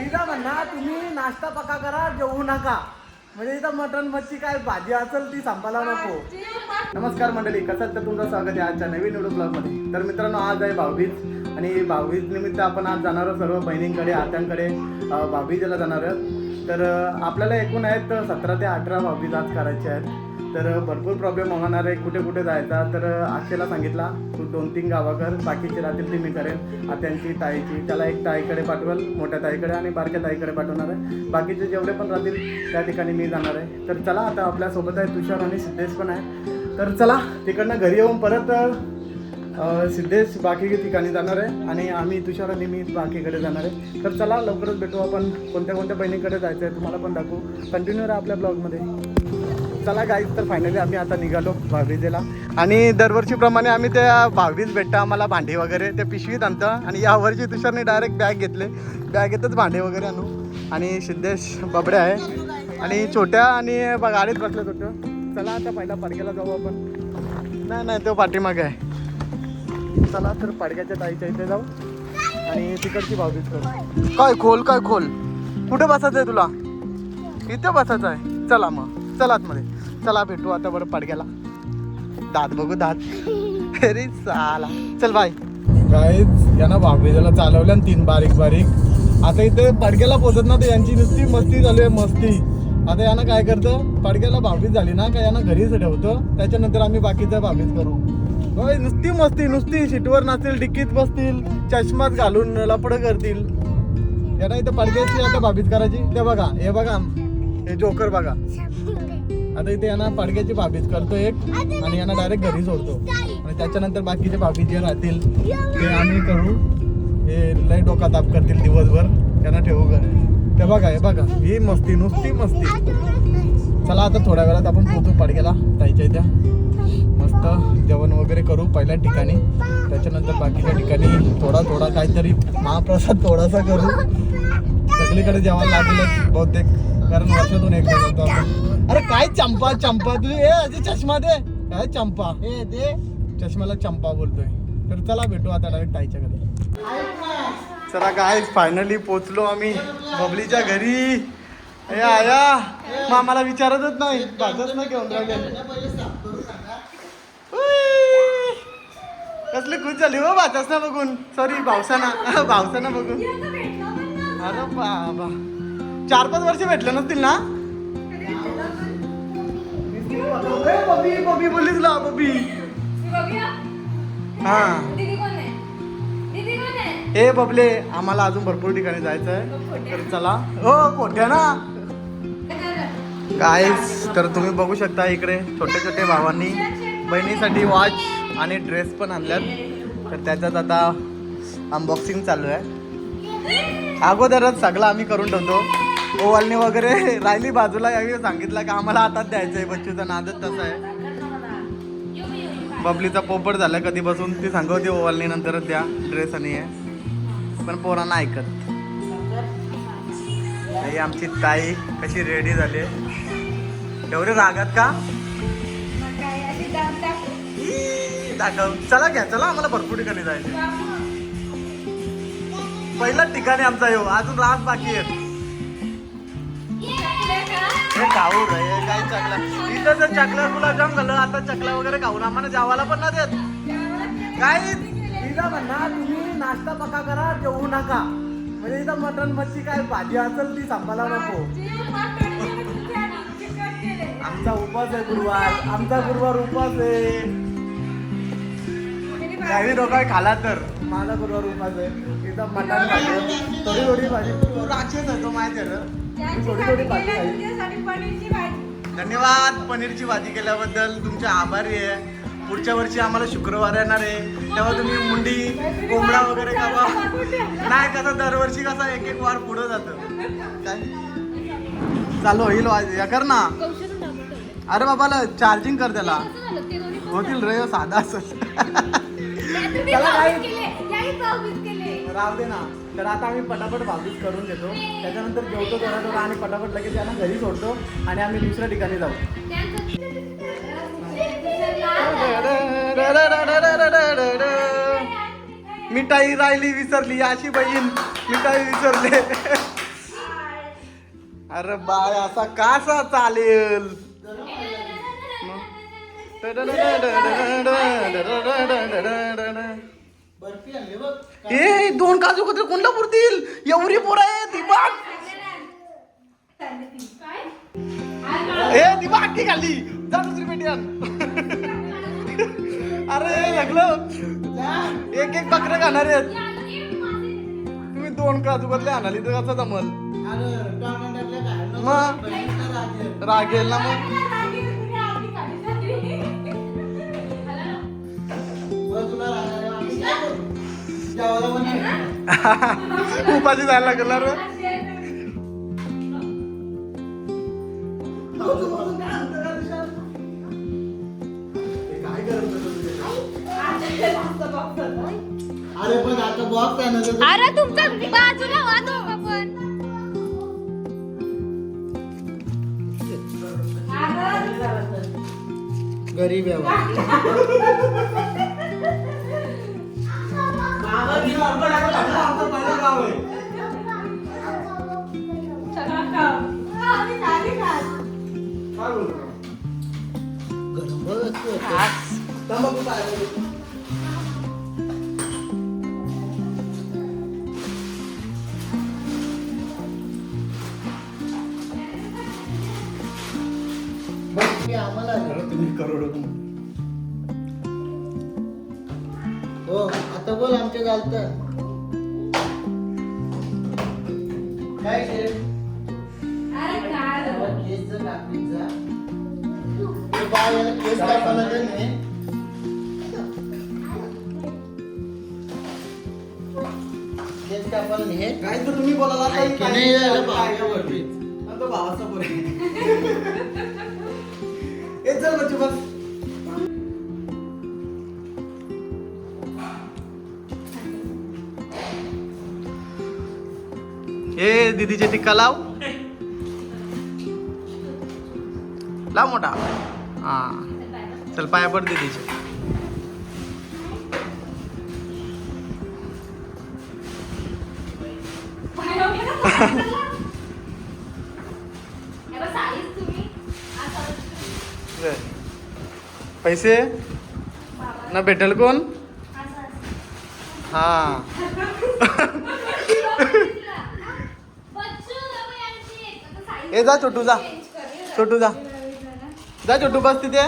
इथं म्हणा तुम्ही नाश्ता पक्का करा जेवू नका. म्हणजे इथं मटण मच्छी काय भाजी असेल ती संपायला नको. नमस्कार मंडळी कसं तर तुमचं स्वागत आहे आजच्या नवीन व्हिडिओ ब्लॉगमध्ये तर मित्रांनो आज आहे भाऊबीज आणि भाऊबीज निमित्त आपण आज जाणार आहोत सर्व बहिणींकडे आत्यांकडे अं, भाऊबीजेला जाणार आहोत. तर आपल्याला एकूण आहेत सतरा ते अठरा भाऊबीज आज करायचे आहेत. तर भरपूर प्रॉब्लेम होणार आहे कुठे कुठे जायचा. तर आशेला सांगितला तू दोन तीन गावाकर बाकीचे राहतील ती मी करेन. आत्यांची ताईची त्याला एक ताईकडे पाठवेल मोठ्या ताईकडे आणि बारक्या ताईकडे पाठवणार आहे. बाकीचे जेवढे पण राहतील त्या ठिकाणी मी जाणार आहे. तर चला आता आपल्यासोबत आहे तुषार आणि सिद्धेश पण आहे. तर चला तिकडनं घरी येऊन परत सिद्धेश बाकी ठिकाणी जाणार आहे आणि आम्ही तुषार आणि मी बाकीकडे जाणार आहे. तर चला लवकरच भेटू आपण. कोणत्या कोणत्या बहिणीकडे जायचं आहे तुम्हाला पण दाखवू. कंटिन्यू राहा आपल्या ब्लॉगमध्ये. चला गाईज तर फायनली आम्ही आता निघालो भाऊबीजेला आणि दरवर्षीप्रमाणे आम्ही त्या भाऊबीज भेटतं आम्हाला भांडी वगैरे ते पिशवीत आणतं. आणि यावर्षी तुषारने डायरेक्ट बॅग घेतले. बॅगेतच भांडे वगैरे आणू. आणि सिद्धेश बबडे आहे. आणि छोट्या आणि गाडीत बसले होतं चला आता पहिला पाडग्याला जाऊ आपण. नाही नाही तो पाठीमागे आहे. चला तर पाडग्याच्या ताईच्या इथे जाऊ आणि तिकडची भाऊबीज करू. काय खोल काय खोल? कुठे बसायचं आहे तुला? इथे बसायचं आहे. चला मग. चला आतमध्ये. चला भेटू आता बरं पडग्याला. दात बघू दात. अरे चाला चल बाय. गाईच यांना भाभीला चालवल्या तीन बारीक बारीक आता इथे पडग्याला पोचत ना तर यांची नुसती मस्ती चालू आहे मस्ती. आता यानं काय करतं? पाडक्याला भाभीच झाली ना का यांना घरीच ठेवतं? त्याच्यानंतर आम्ही बाकीचं भाभीच करू. नुसती मस्ती नुसती शीटवर नसतील डिक्कीत बसतील चष्मात घालून लपड करतील. यांना इथं पडग्याची आता भाभीच करायची? ते बघा हे बघा हे जोकर बघा. आता इथे यांना पडग्याची भाभीच करतो एक आणि यांना डायरेक्ट घरी सोडतो. आणि त्याच्यानंतर बाकीचे भाभी जे राहतील ते आम्ही करू. हे लय डोका ताप करतील दिवसभर. त्यांना ठेवू घरी. ते बघा हे बघा. ही मस्ती नुसती मस्ती. चला आता थोड्या वेळात आपण पोहोचू पडग्याला ताईच्या इथे. मस्त जेवण वगैरे करू पहिल्या ठिकाणी. त्याच्यानंतर बाकीच्या ठिकाणी थोडा थोडा काहीतरी महाप्रसाद थोडासा करू. सगळीकडे जेवायला लागेलच बहुतेक. कारण वर्षातून एकदा जातो आपण. अरे काय चंपा चंपा तू? ए अजय चष्मा दे. काय चंपा? ए दे. चष्म्याला चंपा बोलतोय. तर चला भेटू आता डायरेक्ट ताईच्या घरी. चला काय फायनली पोचलो आम्ही. बबलीच्या घरी. ए आया. मग आम्हाला विचारतच नाही. भाजच नाही घेऊन. कसली खुश झाली हो भाजच ना बघून. सॉरी भावसाना. भावसाना बघून. अरे बाबा. चार पाच वर्ष भेटले नसतील ना? बबी बबी बोलीच ला बबी. हा. हे बबले आम्हाला अजून भरपूर ठिकाणी जायचं आहे तर चला. हो मोठ्या ना? काय तर तुम्ही बघू शकता इकडे छोटे छोटे भावांनी बहिणीसाठी वॉच आणि ड्रेस पण आणल्यात. तर त्याच्यात आता अनबॉक्सिंग चालू आहे. अगोदरच सगळं आम्ही करून ठेवतो. ओवालणी वगैरे राहिली बाजूला यावी सांगितलं की आम्हाला हातात द्यायचं आहे बच्चूचा नादच तसा आहे. बबलीचा पोपट झाला कधी बसून ती सांगवते ओवालणी नंतरच द्या ड्रेस आणि आहे पण पोरांना ऐकत. नाही आमची ताई कशी रेडी झाली? एवढे रागात का? दाखव. चला घ्या चला आम्हाला भरपूर ठिकाणी जायचं पहिलाच ठिकाणी आमचा येऊ अजून राग बाकी आहे खाऊ रे? काय चकला? इथं जर चकला गुलाबजाम झालं आता चकला वगैरे खाऊन आम्हाला जावाला पण ना देत. काय? इथं म्हणा तुम्ही. नाश्ता पक्का करा जेवू नका. म्हणजे इथं मटण मच्छी काय भाजी असेल ती सांभाळा नको. आमचा उपास आहे गुरुवार. आमचा गुरुवार उपास आहे. काही लोक खाला तर. माझा गुरुवार उपास आहे. इथं मटण खाल्लं थोडी थोडी भाजी. तू राक्षस आहे तो माहिती आहे. थोडी थोडी भाजी. धन्यवाद पनीरची भाजी केल्याबद्दल. तुमचे आभारी आहे. पुढच्या वर्षी आम्हाला शुक्रवार येणार आहे. तेव्हा तुम्ही मुंडी कोंबडा वगैरे खावा. नाही कसं दरवर्षी कसं एक एक वार पुढं जातं. काय? चालू होईल या कर ना. अरे बाबाला चार्जिंग कर त्याला. होतील रे साधा असं. त्याला काही राहू दे ना. तर आता आम्ही पटापट भाऊबीज करून देतो. त्याच्यानंतर जेवतो थोडा थोडा आणि पटापट लगेच त्यांना घरी सोडतो आणि आम्ही दुसऱ्या ठिकाणी जाऊ. मिठाई राहिली विसरली अशी बहीण मिठाई विसरले. अरे बाय असा कासा चालेल? ए दोन काजू कत्री कोणला पुरतील? एवढी पोर आहे दिमाग. ए दिमाग की खाली जा दुसरी पेटी आण. अरे लागलं एक एक बकरे खाणार आहेत. तुम्ही दोन काजू कतले आणाली तर कसं जमल? मग? रागेल ना मग. उपाशी जायला लागेल ना रे? बॉक्स आहे ना अरे तुमच्या बाजूला व्हा दोघं पण. गरीब आहे बा. गरम बघ असतो. बर्फी करोड हो आता बोल आमच्या चालतं काय शेफ केसचं कापीत जा. ते बाळ याला केस कापायला दे नाही. केस कापायला नाही. काय तर तुम्ही बोलायला ऐक, नाही चल बच्चू बस. ए दीदीचे टिक्का लाव. लाव मोठा. हा. चल पाया पड दीदीचे. पैसे? ना भेटेल कोण? हा. ए जा छोटू जा. छोटू जा. जा छोटू बस तिथे.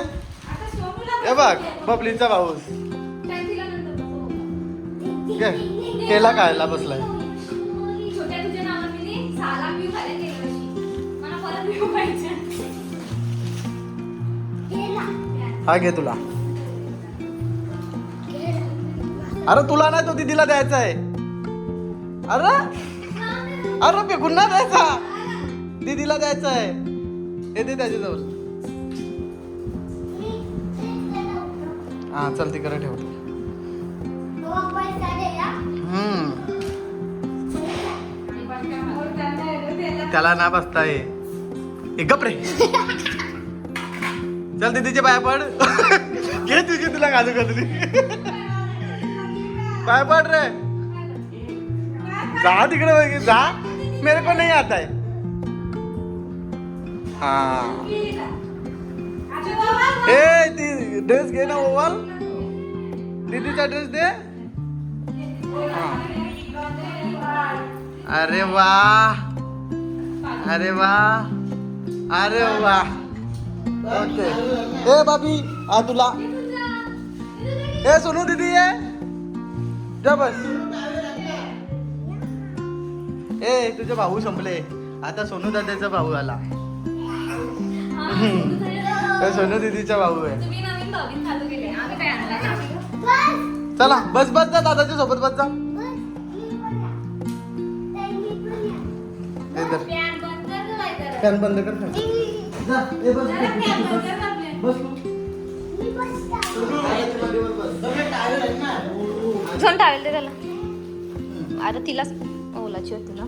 ए बघ बबलीचा भाऊस. केला खायला बसलाय. हा घे तुला. अरे तुला नाही तो दीदीला द्यायचा आहे. अरे? अरे फेकून ना द्यायचा. दीदीला द्यायचा आहे. हे दे त्याच्याजवळ. हा चल तिकडे ठेव. त्याला ना बसता ये. गप रे. चल दीदीचे पाय पड. घे तुझी तुला घालू कतली पाय पड रे. जा तिकडे बघ, जा. मेरे को नहीं आता आहे. हाँ. ए ती ड्रेस घे ना ओवाल. दीदीचा ड्रेस दे. अरे वा अरे वा अरे वा ओके ए बाबी आ तुला ए सोनू दीदी ये जा बस ए तुझे भाऊ संपले. आता सोनू दादाचा भाऊ आला. ए, सोनू दीदीचा भाऊ आहे. तुम्ही नवीन भाऊबीज चालू केले. आम्ही काय आणलं नाही. चला बस बस जा दादाच्या सोबत बस जा. ए. फॅन बंद कर जा, ए, बस, झोन टावेल ते त्याला अरे तिलाच ओलाची होती ना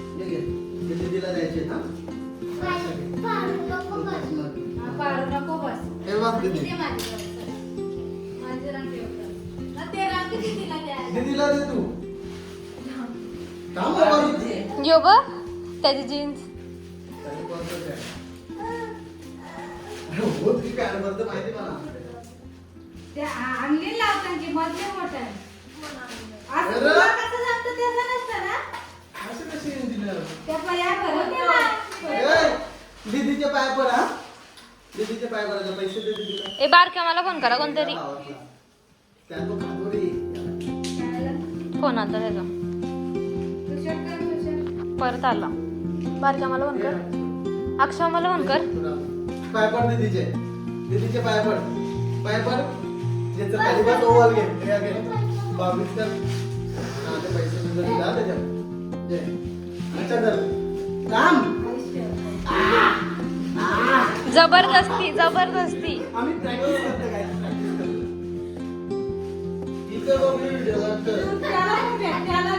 तुला द्यायचे ना पारू नको बस बघ दीदी ते माझी माझे रंग ठेवतात. ते रंग किती तिला द्या दीदीला दे तू. यो ग त्याची जीन्स हो, मधले मोठं. पया ए, दीदीचे पाय पड हा. दीदीचे पाय पडायचे पैसे दे दीदीला. ए बारक्या मला फोन करा कोणतरी. फोन आता त्याचा. परत आला. बारक्या मला फोन कर. अक्षा मला फोन कर. पाय पड दीदीचे. दीदीचे पाय पड. पाय पड. ज्याचं खाली बस ओवाल घे. हे घे. बावीस कर. हा ते पैसे तुझं दिला त्याच्यात. दे. अच्छा कर काम. जबरदस्ती जबरदस्ती. आम्ही प्रॅक्टिस करतो काय? प्रॅक्टिस करतो. बघ व्हिडिओ त्याला त्याला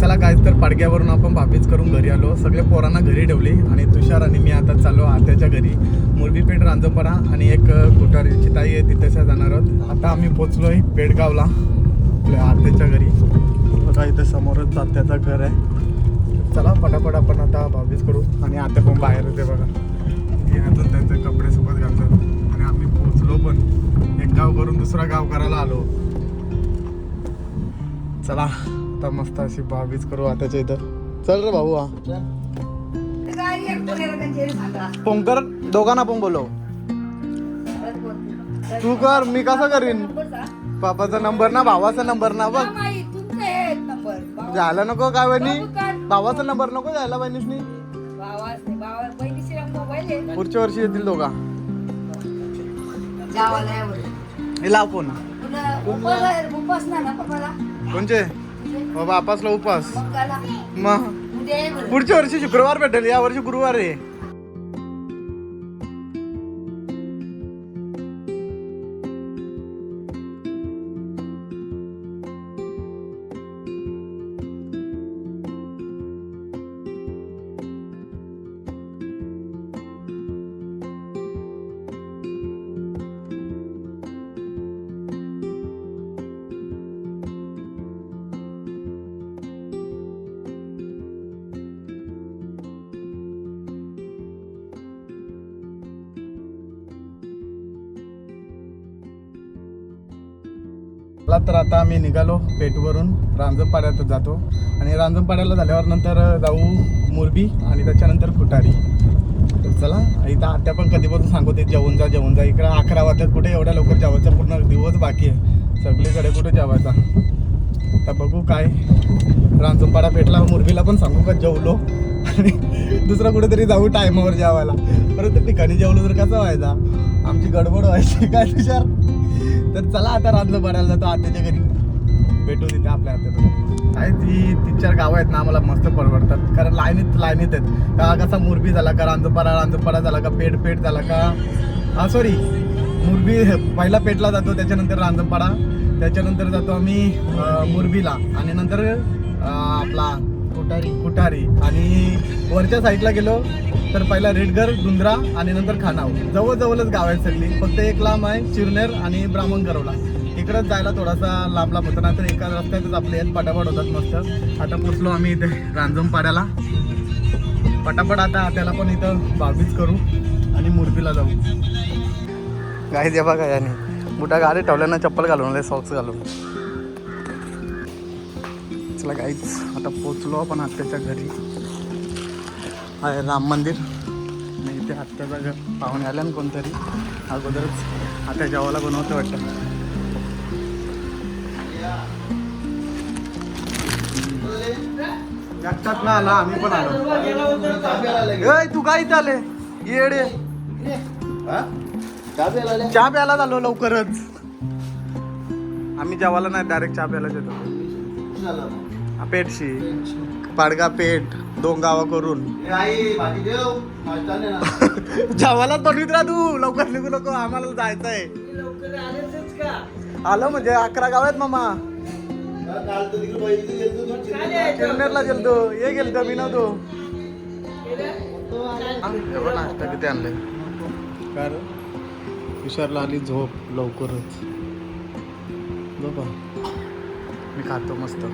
चला काय तर पाडग्यावरून आपण वापिस करून घरी आलो. सगळे पोरांना घरी ठेवली आणि तुषार आणि मी आता चाललो आत्याच्या घरी. मुरबीपेठ रांजोपरा आणि एक कुटारीची ताई आहे तिथेच्या जाणार आहोत. आता आम्ही पोचलोय पेडगावला आपल्या आत्याच्या घरी. बघा इथे समोरच आत्याचं घर आहे. चला पटापट आपण आता वापिस करू आणि आत्या पण बाहेर होते बघा. हे अजून त्यांचे कपडे सोबत घालतात. आणि आम्ही पोचलो पण एक गाव करून दुसरा गाव करायला आलो. चला. आता मस्त अशी बाबीच करू आताच्या इथं. चल रे भाऊ हा. पोंकर दोघांना पण बोलव. तू कर मी कसं करीन? पापाचा नंबर ना भावाचा नंबर ना बघ. झालं नको काय बहिणी भावाचा नंबर नको जायला बहिणीसनी पुढच्या वर्षी येतील दोघा. लाव फोन. कोणचे? हो बापासला उपास. मग? पुढच्या वर्षी शुक्रवार भेटेल या वर्षी गुरुवार आहे. आता आम्ही निघालो पेठवरून रांजणपाड्यात जातो. आणि रांजणपाड्याला झाल्यावर नंतर जाऊ मुरबी आणि त्याच्यानंतर कुटारी तर चला इथं आत्या पण कधीपासून सांगते जेवून जा जेवून जा. इकडं अकरा वाजतात कुठे? एवढ्या लवकर जेवायचा पूर्ण दिवस बाकी आहे. सगळीकडे कुठे जेवायचा? आता बघू काय. रांजणपाडा पेटला मुरबीला पण सांगू का? जेवलो. आणि दुसरं कुठेतरी जाऊ टायमावर जेवायला. परत ठिकाणी जेवलो तर कसं व्हायचा? आमची गडबड व्हायची. काय तुझ्या तर चला आता रांजण बघायला जातो आत्याच्या घरी. भेटू तिथे आपल्या आत्याचं काय ती तीन चार गावं आहेत ना आम्हाला मस्त परवडतात. कारण लाईनीत लाईनीत आहेत. का कसा मुरबी झाला का रांजणपाडा रांजणपाडा झाला का पेट पेट झाला का? हा सॉरी मुरबी पहिला पेठला जातो त्याच्यानंतर रांजपाडा. त्याच्यानंतर जातो आम्ही मुरबीला. आणि नंतर आपला कुटारी कुटारी आणि वरच्या साईडला गेलो तर पहिला रेडगर दुंद्रा आणि नंतर खानाव. जवळजवळच गाव आहेत सगळी. फक्त एक लांब आहे चिरनेर आणि ब्राह्मण गरवला इकडंच जायला थोडासा लांब लांब होता ना तर एका रस्त्यातच आपले आहेत. पटापट होतात मस्त. आता पोचलो आम्ही इथे रांजणपाड्याला पटापट आता त्याला पण इथं बाबीच करू आणि मुरबीला जाऊ. काय दे बघा याने. मोठा गाडी ठेवल्यानं चप्पल घालून सॉक्स घालून. चला काहीच आता पोचलो आपण आत्याच्या घरी. आहे राम मंदिर. आणि इथे आत्याचा घर पाहुणे आल्या ना कोणतरी. अगोदरच आता जेवायला बनवतं वाटतं. ना आला आम्ही पण आलो. तू काय इथं आले? येडे चहा प्यायला झालो लवकरच. आम्ही जेवायला नाही डायरेक्ट चहा प्यायला येतो पेटशी. पाडगा पेठ दोन गावा करून. जेवायलाच बनवीत राहा तू. लवकर निघू नको आम्हाला जायचंय. लवकर आलेच का आलं म्हणजे अकरा गाव आहेत मामा. चिरनेरला गेलतो ये गेलतो मी नव्हतो. नाश्ता किती आणले काय विचारला आली झोप लवकरच. झोपा. मी खातो मस्त.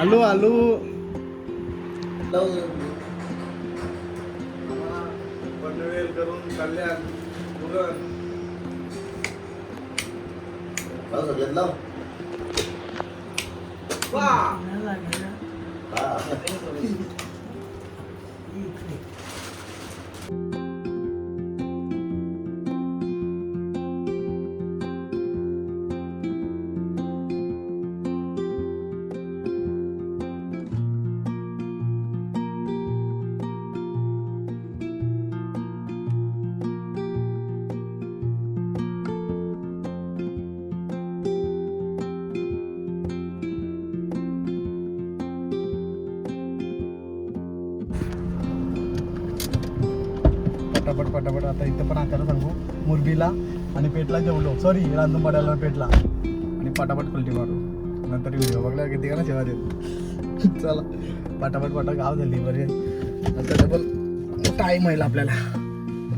आलू आलू लावू. पनवेल करून कल्याण पुरण लावू सगळ्यात लाव. हा. सॉरी रांधूनपाड्याला पेटला आणि पटापट कुलटी मारू. नंतर व्हिडिओ बघला किती का ना जेव्हा देत. चला पटापट पटा गाव झाली बरे. आता डबल टाईम होईल आपल्याला.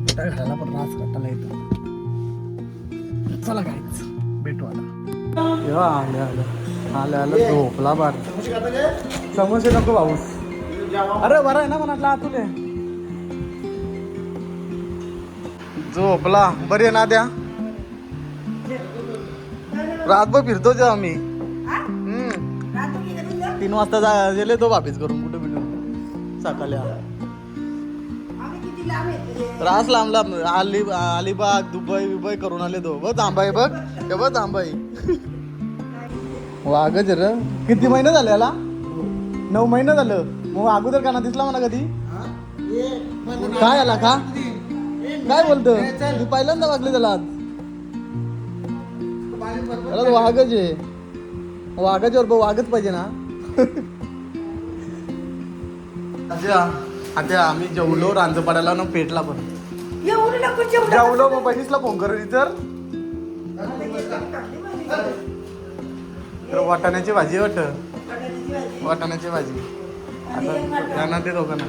पोटा घालायला पण रास कट्टाला येतो. चला काहीच भेटू आता. तेव्हा आले आलं आलं आलं झोपला बार समोसे नको भाऊ. अरे बरं आहे ना मनातला आतुले झोपला. बरी आहे ना द्या रातभर फिरतो जेव्हा आम्ही हम्म. तीन वाजता जा गेले तो वापिस करून कुठे बिटून सकाळी आला. रास लांब लांब. अली अलिबाग दुबई बिबई करून आले तो. बघ आंबाई बघ. ते बघ आंबाई वागच र. किती महिने झाले याला? नऊ महिने झालं. मग अगोदर का ना दिसला मला कधी? हा? काय आला का काय बोलतो. मी पहिल्यांदा वागले त्याला त्याला वाघच आहे. वाघाच्यावर बघ वाघच पाहिजे ना. अच्छा आता आम्ही जेवलो रांजपाड्याला ना पेटला पण. जेवलो मग बहिणीसला फोन कर तर तर वाटाण्याची भाजी वाट वाटाण्याची भाजी. आता त्यांना ते दोघांना.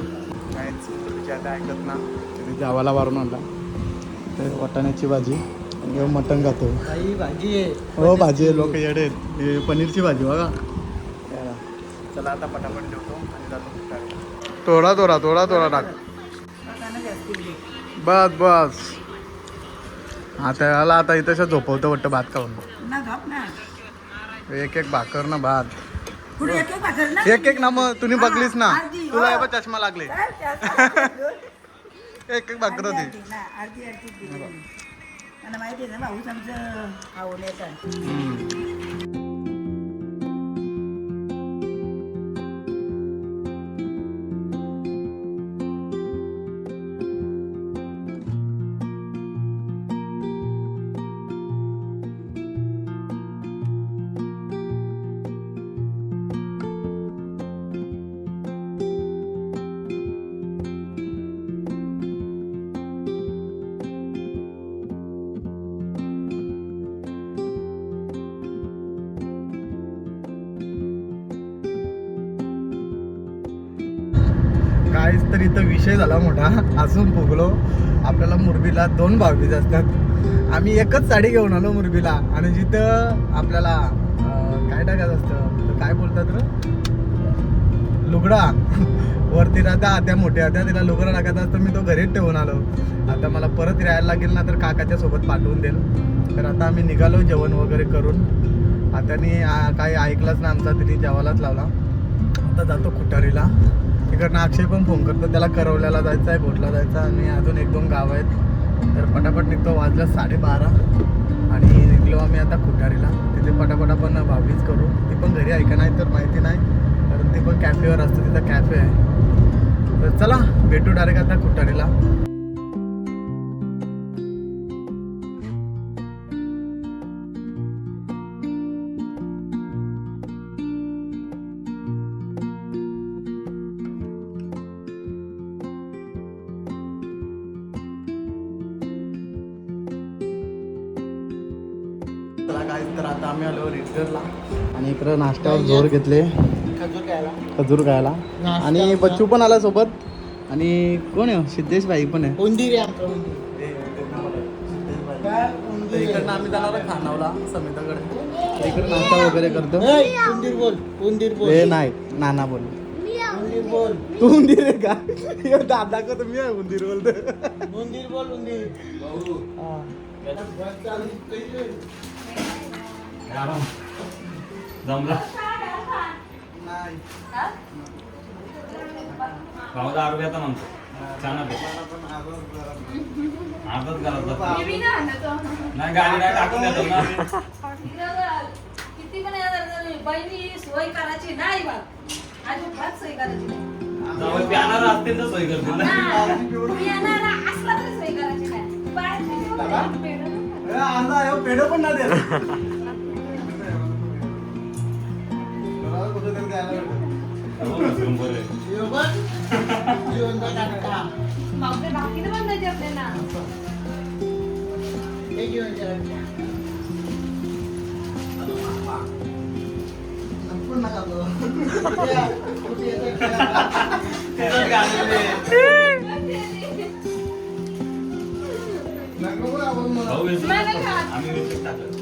काहीच तुझ्या आता ऐकत ना. तिथे जावाला मारून आणला. तर वाटाण्याची भाजी. आणि ह्यो मटण खातो. काही भाजी आहे. हो भाजी लोक येडे आहेत. हे पनीरची भाजी बघा. चला आता पटापट जेवतो आणि जातो थोडा थोडा थोडा थोडा टाक. बस बस. आता याला आता इथं झोपवतं वाटतं भात खाऊन. एक एक भाकर ना भात. एक एक ना. मग तुम्ही बघलीस ना. तुला हे. बघ चष्मा लागले. एक एक भाकर होती. मला माहिती आहे ना भाऊच आमचं आवडण्याचा काहीच तर इथं विषय झाला मोठा. अजून फुगलो आपल्याला मुरबीला दोन भावीज असतात. आम्ही एकच साडी घेऊन आलो मुरबीला. आणि जिथं आपल्याला काय टाकायचं असतं? काय बोलतात र? लुगडा. वरती राहता आत्या मोठ्या आत्या तिला लुगडा टाकायचा असतं. मी तो घरीच ठेवून आलो. आता मला परत राहायला लागेल ना तर काकाच्या सोबत पाठवून देईल. तर आता आम्ही निघालो जेवण वगैरे करून. आत्याने काही ऐकलंच ना आमचा. तिने जेवायलाच लावला. आता जातो कुटारीला इकडनं अक्षय पण फोन करतो. त्याला करवल्याला जायचं आहे घोटला जायचं आहे. आणि अजून एक दोन गाव आहेत. तर पटापट निघतो. वाजलं साडेबारा आणि निघलो आम्ही आता कुटारीला तिथे पटापट आपण भावीच करू. ती पण घरी ऐका नाही तर माहिती नाही. कारण ती पण कॅफेवर असतं. तिथं कॅफे आहे. तर चला भेटू डायरेक्ट आता कुटारीला इकडं नाश्त्यावर जोर घेतले. खजूर खायला. खजूर खायला नाश्ता आणि. बच्चू पण आला सोबत. आणि कोण आहे? सिद्धेश भाई पण आहे. उंदीर इकडनं? आम्ही जाणार खानावला समिताकडे. इकडे नाश्ता वगैरे करतो. ऐ, उंदीर बोल उंदीर बोल. हे नाही नाना बोल. उंदीर बोल. तू उंदीर आहे का? दादा का तुम्ही आहे उंदीर बोलतो उंदीर बोल उंदीर. जमला? नाही. भाऊ दहा रुपयाचा म्हणतो. छान घालायचा मी नाही गाडी नाही टाकून देतो ना. किती पण. बहिणी सोय करायची नाही बा. अजिबात सोय करायची नाही. जवळ प्यानार असतील तर सोय करतील ना. हा. तुम्ही येणार असला तरी सोय करायची नाही. पेढं पण नाही देत. कुठे- कुठे येतं खेळायला? तिथंच घाललेले. नको बरं आपण म्हणा. भाऊ वेचून नाही, नाही टाकतो. खात. आम्ही वेचून टाकलं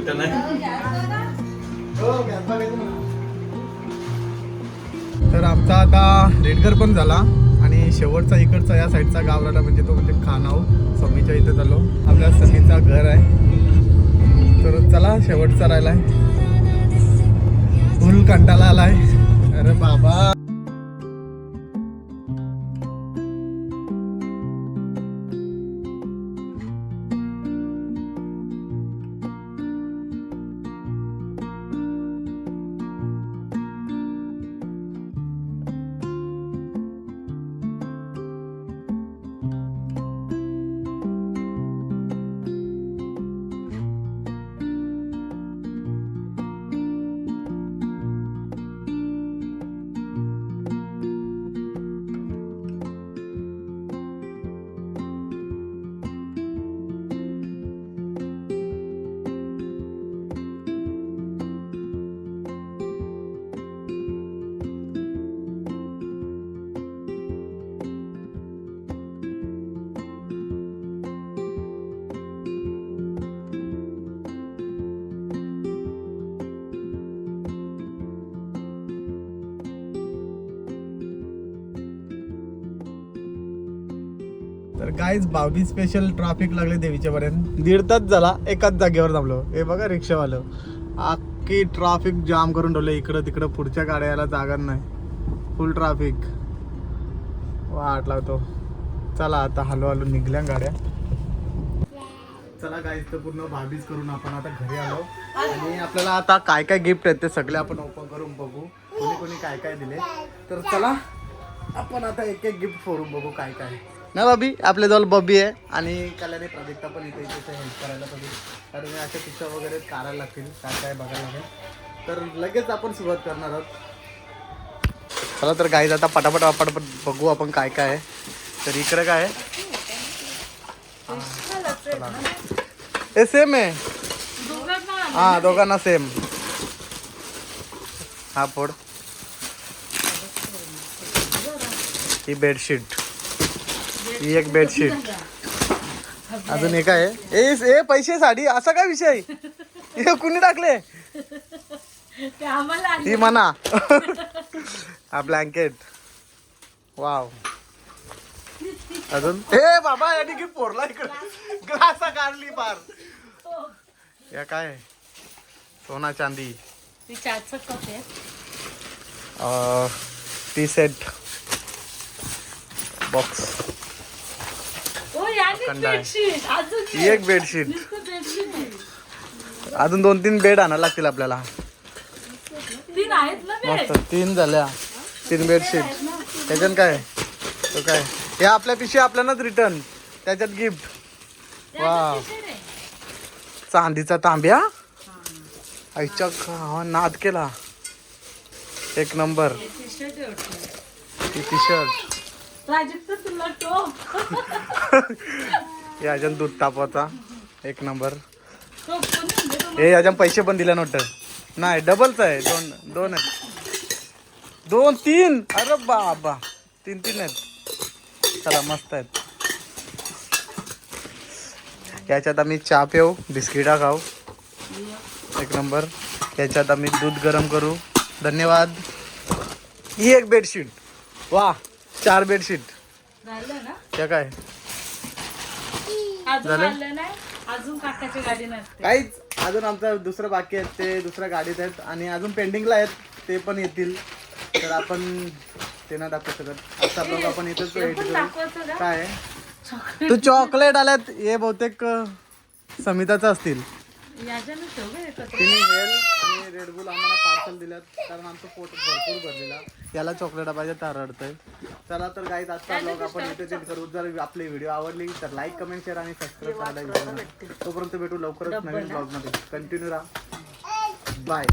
सुट्ट्या नाही. तर आमचा आता रेडगर पण झाला आणि शेवटचा इकडचा या साईडचा गाव राहिला म्हणजे तो म्हणजे खानाव. समीच्या इथे चाललो. आपल्या समीचा घर आहे. तर चला शेवटचा राहिलाय. फुल कंटाला आलाय. अरे बाबा. तर काहीच बावीस स्पेशल ट्रॅफिक लागले देवीच्या पर्यंत दीड तास झाला एकाच जागेवर थांबलो. हे बघा रिक्षावालं. अख्खी ट्रॅफिक जाम करून ठेवलं इकडं तिकडं पुढच्या गाड्या जागा नाही. फुल ट्रॅफिक वाट लावतो. चला आता हलूहलू निघल्या गाड्या. चला काय तर पूर्ण भाबीच करून आपण आता घरी आलो. आणि आपल्याला आता काय काय गिफ्ट आहेत ते सगळे आपण ओपन करून बघू. कोणी कोणी काय काय दिले. तर चला आपण आता एक एक गिफ्ट फोडून बघू काय काय. ना बाबी आपल्याजवळ बॉबी बबी आहे आणि कल्याणी प्राजक्ता पण इथे तिथे हेल्प करायला पाहिजे कारण अशा पिक्चर वगैरे काढायला लागतील काय काय बघायला लागेल. तर लगेच आपण सुरुवात करणार आहोत. चला तर गाईज आता पटापट पटापट बघू आपण काय काय आहे. तर इकडे काय आहे? हे सेम आहे. हा दोघांना सेम हा फोड. ही बेडशीट ही एक बेडशीट अजून एक आहे. ए ए पैसे साडी असा काय विषय? हे कुणी टाकले? ते ही म्हणा हा ब्लँकेट वाव अजून? ए बाबा याने की पोरला इकडे. ग्लासा काढली फार. या काय? सोना चांदी. टी सेट बॉक्स अखंड आहे. एक. बेडशीट. अजून दोन तीन बेड आणायला लागतील आपल्याला. मस्त तीन झाल्या. तीन बेडशीट त्याच्यात काय? तो काय? हे आपल्या पिशवी आपल्यालाच रिटर्न त्याच्यात गिफ्ट वा चांदीचा तांब्या? आईच्या नाद केला. एक नंबर टी शर्ट प्राजक्त तुला टोप याच्यात दूध तापवाचा. एक नंबर. कोणी म्हणजे तो हे याच्या पैसे पण दिले नव्हतं. नाही डबलच आहे. दोन दोन आहेत. दोन तीन. अरे बाबा. तीन तीन आहेत. चला मस्त आहेत. याच्यात आम्ही चहा पिऊ बिस्किटा खाऊ. एक नंबर. याच्यात आम्ही दूध गरम करू. धन्यवाद. ही एक बेडशीट. वा. चार बेडशीट ना? त्या काय? अजून झालं? आलं नाही. अजून काकाची गाडी नसते. काहीच. अजून आमचं दुसरं बाकी आहेत. ते दुसऱ्या गाडीत आहेत. आणि अजून पेंडिंगला आहेत. ते पण येतील. तर आपण ते नाही दाखवू शकत. आता लोक आपण इथंच पण करू. दाखवायचं का? काय तू चॉकलेट आल्यात. हे बहुतेक अं, समिताचं असतील. तिने हेल आणि रेडबुल आम्हाला पार्सल दिल्यात. कारण आमचं पोट भरपूर भरलेला. याला चॉकलेट पाहिजे तर रडतंय चला तर काही आजचा ब्लॉग आपण इथे करू. जर आपली व्हिडिओ आवडली तर लाईक कमेंट शेअर आणि सबस्क्राईब करायला. तोपर्यंत भेटू लवकरच नवीन ब्लॉगमध्ये. कंटिन्यू राहा. बाय